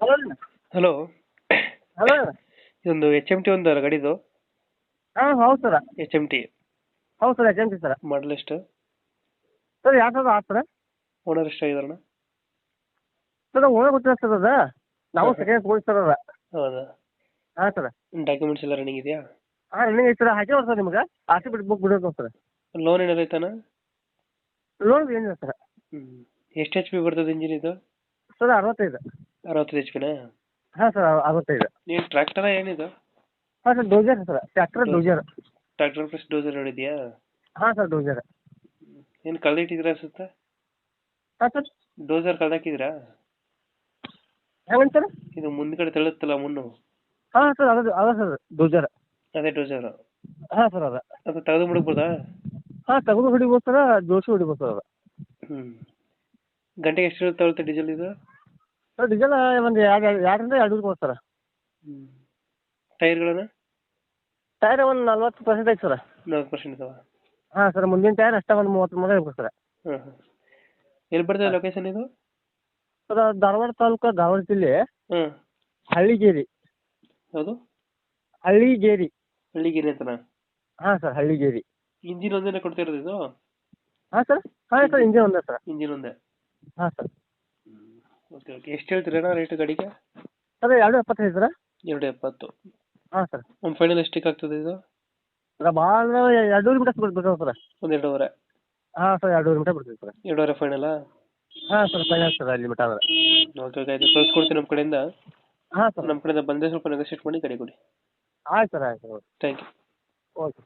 Hello. Hello. Hello. ಇದೊಂದು H M T ಒಂದು ಗಾಡಿದು? ಹಾಂ ಹೌದು ಸರ. ಎಚ್ ಎಂ ಟಿ ಹೌದು ಸರ್ ಏಜೆನ್ಸಿ ಸರ. ಮಾಡಲ್ ಎಷ್ಟು? ಸರ್ ಯಾವ ಸಾವಿರದ ಆರು ಸರ? ಓನರ್ ಎಷ್ಟಾಗಿದಾರಣ ಸರ್ ಓನರ್ ಗೊತ್ತಿಲ್ಲ ಸರ್ ಅದ. ನಾವು ಸೆಕೆಂಡ್ ತೊಗೊಂಡು ಸರ್ ಅದ. ಹೌದಾ? ಹಾಂ ಸರ್. ಡಾಕ್ಯುಮೆಂಟ್ಸ್ ಎಲ್ಲ ರನ್ನಿಂಗ್ ಇದೆಯಾ? ಹಾಂ ಐತೆ ಸರ್. ಹಾಕಿ ಸರ್ ನಿಮ್ಗೆ? ಆರ್ ಸಿ ಬಿಟ್ಟು ಬುಕ್ ಬಿಡೋದು ಸರ್. ಲೋನ್ ಏನಾರ ಐತಾನ ಲೋನ್ ಏನಿಲ್ಲ ಸರ್. ಹ್ಞೂ ಎಷ್ಟು ಎಚ್ ಪಿ ಬರ್ತದೆ ಇಂಜಿನ್ ಇದು ಸರ್ ಅರವತ್ತೈದು. ಅರವತ್ತೈದು ಎಚ್ ಪಿನ ಹಾಂ ಸರ್ ಅರವತ್ತೈದು. ನೀನು ಟ್ರ್ಯಾಕ್ಟರ ಏನಿದು? ಹಾಂ sir dozer sir tractor dozer tractor plus dozer ನೋಡಿದ್ಯಾ? ಹಾಂ ಸರ್ ಡೋಜರ್ ಏನು ಕಳ್ದಿಟ್ಟಿದ್ದೀರಾ ಅನ್ಸುತ್ತೆ? ಹಾಂ ಸರ್. ಡೋಸರ್ ಕಳ್ದಾಕಿದ್ದೀರಾ ಹೆಂಗಂತ ಸರ್. ಇದು ಮುಂದ್ಗಡೆ ತಳ್ಳುತ್ತಲ್ಲ ಮುನ್ನು ಹಾಂ ಸರ್ ಅದ ಅದ ಸರ್ ಡೋಜರ್ ಅದೇ ಡೋಸರ್ ಹಾಂ ಸರ್ ಅದ. ಅದು ತೆಗೆದು ಬಿಡ್ಬೋದಾ ಹಾಂ ತೆಗೆದು ಹೊಡಿಬೋದು ಸರ್ ಜೋಶಿ ಹೊಡಿಬೋದು ಸರ್ ಅದ. ಹ್ಞೂ ಗಂಟೆಗೆ ಎಷ್ಟು ತಗೊಳುತ್ತೆ ಡೀಸೆಲ್ ಇದು? ಸರ್ ಡೀಸೆಲ್ ಒಂದು ಎರಡು ಎರಡರಿಂದ ಎರಡು ಕೊಡ್ಬೋದು ಸರ್ ಹ್ಞೂ ಟೈರ್ಗಳನ್ನ? ಟೈರ್ ಒಂದು ನಲ್ವತ್ತು ಪರ್ಸೆಂಟ್ ಐತೆ ಸರ್. ನಲ್ವತ್ತು ಪರ್ಸೆಂಟ್ ಇದಾವೆ? ಹಾಂ ಸರ್ ಮುಂದಿನ ಟೈರ್ ಅಷ್ಟೇ ಒಂದು ಮೂವತ್ತು ಮೂರು ಇರ್ಬೇಕು ಸರ್ ಹಾಂ ಹಾಂ ಎಲ್ಲಿ ಬರ್ತದೆ ಲೊಕೇಶನ್ ಇದು? ಸರ್ ಧಾರವಾಡ ತಾಲೂಕು ಧಾರವಾಡ ಜಿಲ್ಲೆ. ಹ್ಞೂ ಹಳ್ಳಿಗೇರಿ. ಯಾವುದು? ಹಳ್ಳಿಗೇರಿ. ಹಳ್ಳಿಗಿರಿ ಅಂತನಾ? ಹಾಂ ಸರ್ ಹಳ್ಳಿಗೇರಿ. ಇಂಜಿನ್ ಒಂದೇನೆ ಕೊಡ್ತಿರೋದು ಇದು? ಹಾಂ ಸರ್ ಹಾಂ ಸರ್ ಇಂಜಿನ್ ಒಂದೇ ಸರ್. ಇಂಜಿನ್ ಒಂದೇ? ಹಾಂ ಸರ್. ಓಕೆ ಓಕೆ ಎಷ್ಟು ಹೇಳ್ತೀರಣ್ಣ ರೇಟ್ ಗಾಡಿಗೆ? ಸರ್ ಎರಡು ಎಪ್ಪತ್ತೈದು ಸರ್ ಎರಡು ಎಪ್ಪತ್ತು. ಹಾಂ ಸರ್. ಒಂದು ಫೈನಲ್ ಎಷ್ಟಕ್ಕೆ ಆಗ್ತದೆ ಇದು? ಸರ್ ಭಾಳ ಎರಡೂವರೆ ಮೀಟರ್ ಬಿಡ್ಬೇಕು ಸರ್. ಒಂದು ಎರಡೂವರೆ. ಹಾಂ ಸರ್ ಎರಡೂವರೆ ಮೀಟರ್ ಬಿಡ್ತೀವಿ ಸರ್. ಎರಡೂವರೆ ಫೈನಲಾ ಹಾಂ ಸರ್ ಫೈನಲ್ ಸರ್ ಅಲ್ಲಿ ಮೀಟ ಅಂದ್ರೆ ಓಕೆ ಓಕೆ ಆಯ್ತು ಕಳ್ಸ್ಕೊಡ್ತೀನಿ ನಮ್ಮ ಕಡೆಯಿಂದ. ಹಾಂ ಸರ್. ನಮ್ಮ ಕಡೆಯಿಂದ ಬಂದರೆ ಸ್ವಲ್ಪ ನೆಗೋಸಿಯೇಟ್ ಮಾಡಿ ಗಾಡಿ ಕೊಡಿ. ಆಯ್ತು ಸರ್ ಆಯ್ತು ಥ್ಯಾಂಕ್ ಯು ಓಕೆ